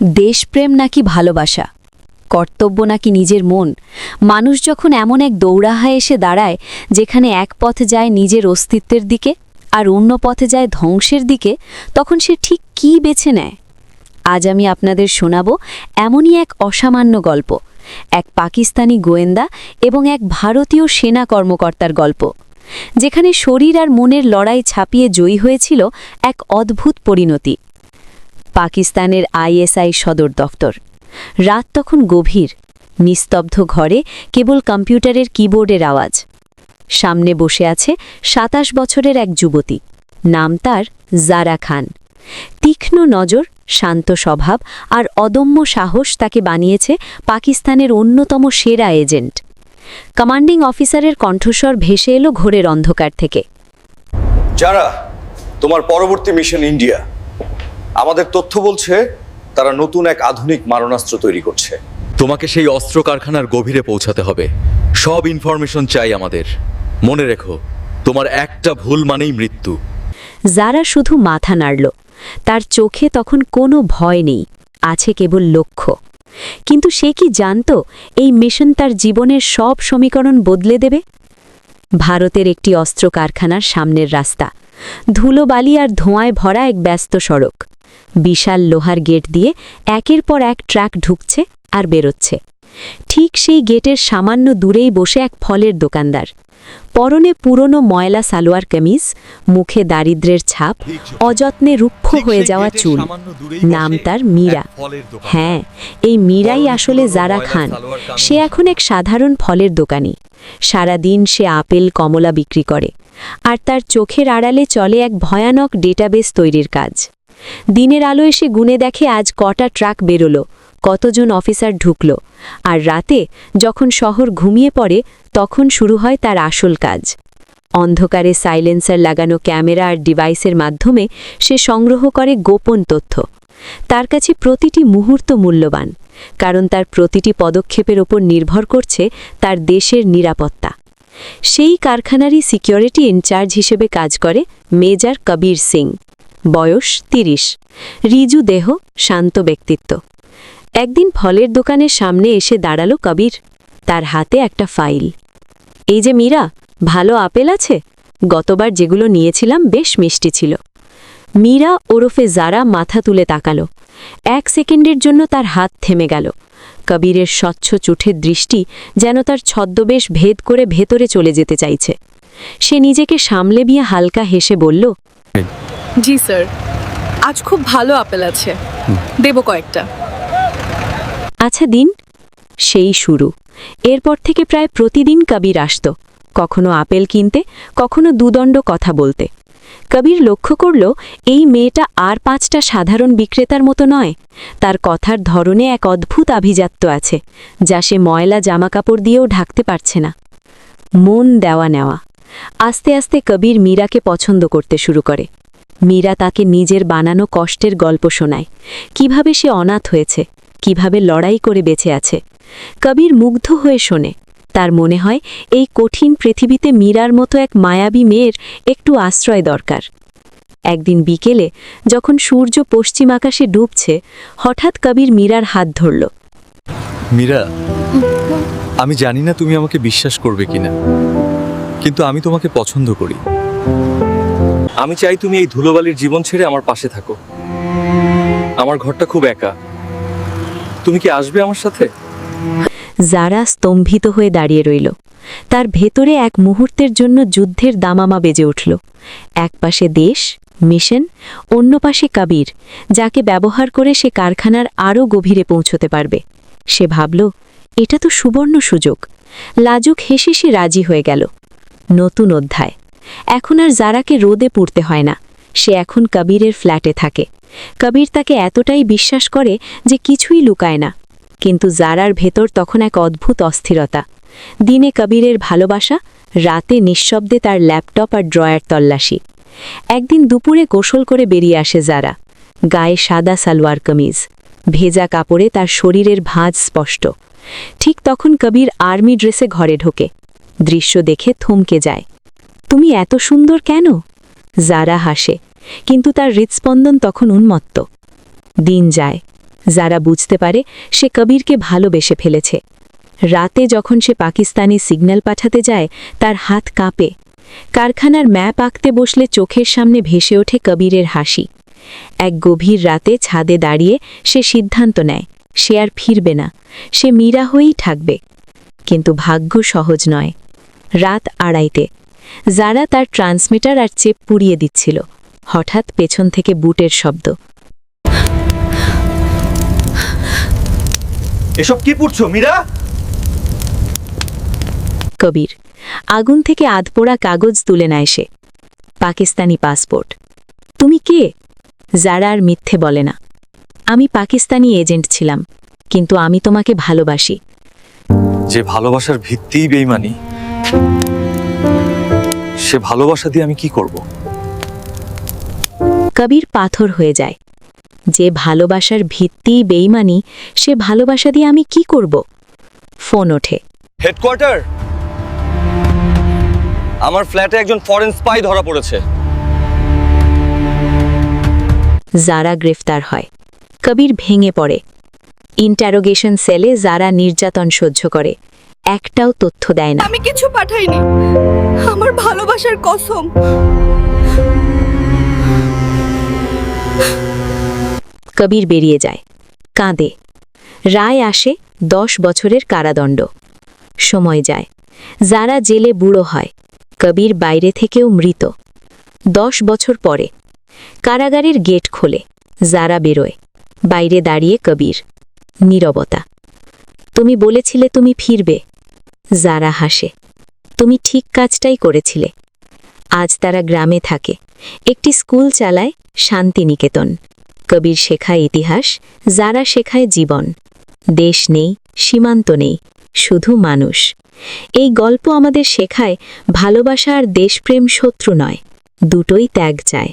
দেশপ্রেম নাকি ভালোবাসা? কর্তব্য নাকি নিজের মন? মানুষ যখন এমন এক দৌড়াহায় এসে দাঁড়ায়, যেখানে এক পথে যায় নিজের অস্তিত্বের দিকে আর অন্য পথে যায় ধ্বংসের দিকে, তখন সে ঠিক কী বেছে নেয়? আজ আমি আপনাদের শোনাব এমনই এক অসামান্য গল্প, এক পাকিস্তানি গোয়েন্দা এবং এক ভারতীয় সেনা কর্মকর্তার গল্প, যেখানে শরীর আর মনের লড়াই ছাপিয়ে জয়ী হয়েছিল এক অদ্ভুত পরিণতি। পাকিস্তানের আইএসআই সদর দফতর। রাত তখন গভীর। নিস্তব্ধ ঘরে কেবল কম্পিউটারের কিবোর্ডের আওয়াজ। সামনে বসে আছে সাতাশ বছরের এক যুবতী। নাম তার জারা খান। তীক্ষ্ণ নজর, শান্ত স্বভাব আর অদম্য সাহস তাকে বানিয়েছে পাকিস্তানের অন্যতম সেরা এজেন্ট। কমান্ডিং অফিসারের কণ্ঠস্বর ভেসে এলো ঘোরের অন্ধকার থেকে। যারা তোমার পরবর্তী মিশন ইন্ডিয়া। আমাদের তথ্য বলছে তারা নতুন এক আধুনিক মারণাস্ত্র তৈরি করছে। তোমাকে সেই অস্ত্র কারখানার গভীরে পৌঁছাতে হবে। সব ইনফরমেশন চাই আমাদের। মনে রেখো তোমার একটা ভুল মানেই মৃত্যু। যারা শুধু মাথা নাড়ল তার চোখে তখন কোনো ভয় নেই আছে কেবল লক্ষ্য। কিন্তু সে কি জানত এই মিশন তার জীবনের সব সমীকরণ বদলে দেবে? ভারতের একটি অস্ত্র কারখানার সামনের রাস্তা ধুলোবালি আর ধোঁয়ায় ভরা এক ব্যস্ত সড়ক। বিশাল লোহার গেট দিয়ে একের পর এক ট্রাক ঢুকছে আর বেরোচ্ছে। ঠিক সেই গেটের সামান্য দূরেই বসে এক ফলের দোকানদার। পরনে পুরনো ময়লা সালোয়ার কামিজ মুখে দারিদ্র্যের ছাপ অযত্নে রুক্ষ হয়ে যাওয়া চুল। নাম তার মীরা। হ্যাঁ এই মীরাই আসলে জারা খান। সে এখন এক সাধারণ ফলের দোকানি। সারাদিন সে আপেল কমলা বিক্রি করে। আর তার চোখের আড়ালে চলে এক ভয়ানক ডেটাবেস তৈরির কাজ। দিনের আলো এসে গুনে দেখে আজ কটা ট্রাক বেরোলো, কতজন অফিসার ঢুকল, আর রাতে যখন শহর ঘুমিয়ে পড়ে, তখন শুরু হয় তার আসল কাজ। অন্ধকারে সাইলেন্সার লাগানো ক্যামেরা আর ডিভাইসের মাধ্যমে সে সংগ্রহ করে গোপন তথ্য। তার কাছে প্রতিটি মুহূর্ত মূল্যবান, কারণ তার প্রতিটি পদক্ষেপের ওপর নির্ভর করছে তার দেশের নিরাপত্তা। সেই কারখানারই সিকিউরিটি ইনচার্জ হিসেবে কাজ করে মেজর কবির সিং। বয়স তিরিশ। রিজু দেহ, শান্ত ব্যক্তিত্ব। একদিন ফলের দোকানের সামনে এসে দাঁড়াল কবির। তার হাতে একটা ফাইল। এই যে মীরা, ভালো আপেল আছে? গতবার যেগুলো নিয়েছিলাম বেশ মিষ্টি ছিল। মীরা ওরফে জারা মাথা তুলে তাকালো। এক সেকেন্ডের জন্য তার হাত থেমে গেল। কবিরের স্বচ্ছ চুঠের দৃষ্টি যেন তার ছদ্মবেশ ভেদ করে ভেতরে চলে যেতে চাইছে। সে নিজেকে সামলে বিয়ে হালকা হেসে বলল জি, স্যার। আজ খুব ভালো আপেল আছে। দেব কয়েকটা। আচ্ছা দিন। সেই শুরু। এরপর থেকে প্রায় প্রতিদিন কবির আসত। কখনো আপেল কিনতে, কখনো দুদণ্ড কথা বলতে। কবির লক্ষ্য করল, এই মেয়েটা আর পাঁচটা সাধারণ বিক্রেতার মতো নয়। তার কথার ধরনে এক অদ্ভুত আভিজাত্য আছে, যা সে ময়লা জামাকাপড় দিয়েও ঢাকতে পারছে না। মন দেওয়া নেওয়া। আস্তে আস্তে কবির মীরাকে পছন্দ করতে শুরু করে। মীরা তাকে নিজের বানানো কষ্টের গল্প শোনায়। কীভাবে সে অনাথ হয়েছে, কীভাবে লড়াই করে বেঁচে আছে। কবির মুগ্ধ হয়ে শোনে, তার মনে হয় এই কঠিন পৃথিবীতে মীরার মতো এক মায়াবী মেয়ের একটু আশ্রয় দরকার। একদিন বিকেলে, যখন সূর্য পশ্চিম আকাশে ডুবছে, হঠাৎ কবির মীরার হাত ধরল। মীরা, আমি জানি না তুমি আমাকে বিশ্বাস করবে কিনা, কিন্তু আমি তোমাকে পছন্দ করি। আমি চাই তুমি এই ধুলোবালির জীবন ছেড়ে আমার পাশে থাকো। আমার ঘরটা খুব একা। তুমি কি আসবে আমার সাথে? যারা স্তম্ভিত হয়ে দাঁড়িয়ে রইল, তার ভেতরে এক মুহূর্তের জন্য যুদ্ধের দামামা বেজে উঠল। এক পাশে দেশ, মিশন, অন্য পাশে কাবির, যাকে ব্যবহার করে সে কারখানার আরও গভীরে পৌঁছতে পারবে। সে ভাবল, এটা তো সুবর্ণ সুযোগ। লাজুক হেসে সে রাজি হয়ে গেল। নতুন অধ্যায়। এখন আর জারাকে রোদে পুড়তে হয় না। সে এখন কবিরের ফ্ল্যাটে থাকে। কবির তাকে এতটাই বিশ্বাস করে যে কিছুই লুকায় না। কিন্তু জারার ভেতর তখন এক অদ্ভুত অস্থিরতা। দিনে কবিরের ভালোবাসা, রাতে নিঃশব্দে তার ল্যাপটপ আর ড্রয়ার তল্লাশি। একদিন দুপুরে গোসল করে বেরিয়ে আসে জারা। গায়ে সাদা সালোয়ার কামিজ। ভেজা কাপড়ে তার শরীরের ভাঁজ স্পষ্ট। ঠিক তখন কবির আর্মি ড্রেসে ঘরে ঢোকে। দৃশ্য দেখে থমকে যায়। তুমি এত সুন্দর কেন? জারা হাসে, কিন্তু তার হৃৎস্পন্দন তখন উন্মত্ত। দিন যায়। যারা বুঝতে পারে সে কবিরকে ভালোবেসে ফেলেছে। রাতে যখন সে পাকিস্তানি সিগন্যাল পাঠাতে যায়, তার হাত কাঁপে। কারখানার ম্যাপ আঁকতে বসলে চোখের সামনে ভেসে ওঠে কবিরের হাসি। এক গভীর রাতে ছাদে দাঁড়িয়ে সে সিদ্ধান্ত নেয়, সে আর ফিরবে না, সে মীরা হয়েই থাকবে। কিন্তু ভাগ্য সহজ নয়। রাত আড়াইতে যারা তার ট্রান্সমিটার আর চেপ পুড়িয়ে দিচ্ছিল। হঠাৎ পেছন থেকে বুটের শব্দ। এসব কি পড়ছো মীরা? কবির আগুন থেকে আধপোড়া কাগজ তুলে নেয় সে। পাকিস্তানি পাসপোর্ট। তুমি কে? যারা আর মিথ্যে বলে না। আমি পাকিস্তানি এজেন্ট ছিলাম কিন্তু আমি তোমাকে ভালোবাসি। যে ভালোবাসার ভিত্তিই বেইমানি। সে ভালোবাসা দিয়ে আমি কি করব? কবির পাথর হয়ে যায়। যে ভালোবাসার ভিত্তি বেইমানি সে ভালোবাসা দিয়ে আমি কি করব? ফোন ওঠে। হেডকোয়ার্টার? আমার ফ্ল্যাটে একজন ফরেন স্পাই ধরা পড়েছে। জারা গ্রেফতার হয়। কবির ভেঙে পড়ে। ইন্টারোগেশন সেলে যারা নির্যাতন সহ্য করে। একটাও তথ্য দেয় না। আমি কিছু পাঠাইনি। আমার ভালোবাসার কসম। কবির বেরিয়ে যায়। কাঁদে। রায় আসে দশ বছরের কারাদণ্ড। সময় যায়। যারা জেলে বুড়ো হয় কবির বাইরে থেকেও মৃত। দশ বছর পরে কারাগারের গেট খোলে যারা বেরোয়। বাইরে দাঁড়িয়ে কবির নীরবতা। তুমি বলেছিলে তুমি ফিরবে। যারা হাসে, তুমি ঠিক কাজটাই করেছিলে। আজ তারা গ্রামে থাকে। একটি স্কুল চালায় শান্তিনিকেতন। কবির শেখায় ইতিহাস, যারা শেখায় জীবন। দেশ নেই, সীমান্ত নেই, শুধু মানুষ। এই গল্প আমাদের শেখায় ভালোবাসা আর দেশপ্রেম শত্রু নয়, দুটোই ত্যাগ চায়।